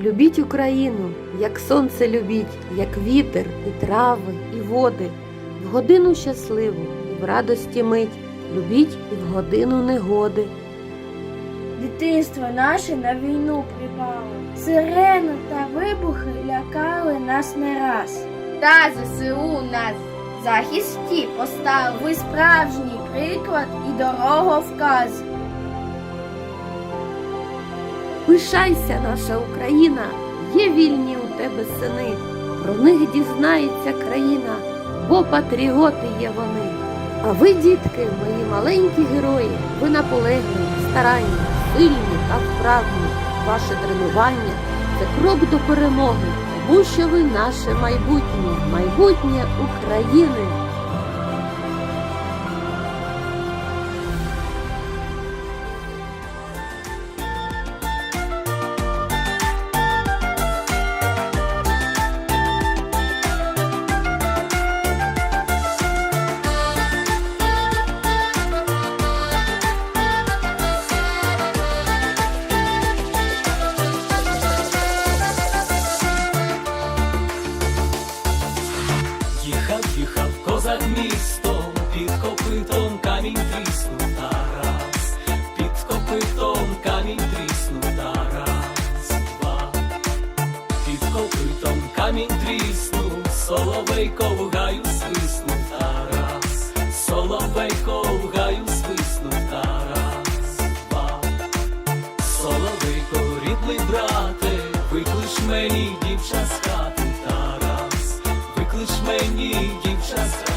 Любіть Україну, як сонце любіть, як вітер, і трави, і води, в годину щасливу і в радості мить, любіть і в годину негоди. Дитинство наше на війну припало. Сирени та вибухи лякали нас не раз. Та ЗСУ нас захисті поставив. Ви справжній приклад і дороговказ. Пишайся, наша Україна, є вільні у тебе сини, про них дізнається країна, бо патріоти є вони. А ви, дітки, мої маленькі герої, ви наполегливі, старанні, сильні та вправні. Ваше тренування це крок до перемоги, тому що ви наше майбутнє, майбутнє України. Камінь тріснув Тарас, під копитом камінь тріснув Тарас, два, під копитом камінь тріснув, соловейко в гаю свиснув Тарас, соловейко в гаю свиснув Тарас, два, соловейко, рідний брате, виклич мені дівча з хати Тарас, виклич мені дівча з хати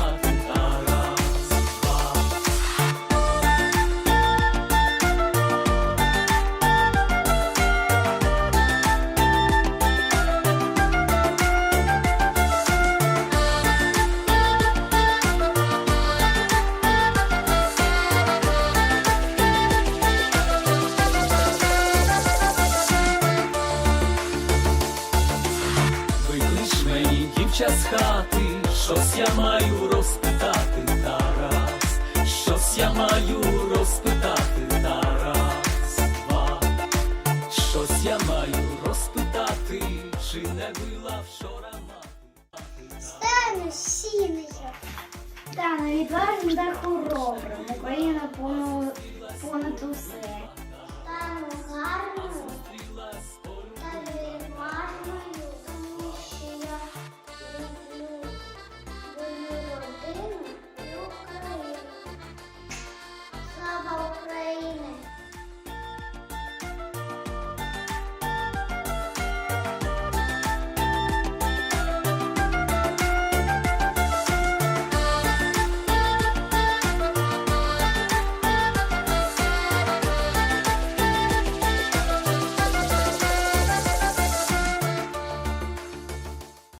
з хати, щось я маю розпитати, Тарас, щось я маю розпитати, Тарас, два. Щось я маю розпитати, чи не била вчора мати. Стану сіною. Та невідважним та хоробрим. Україна понад усе.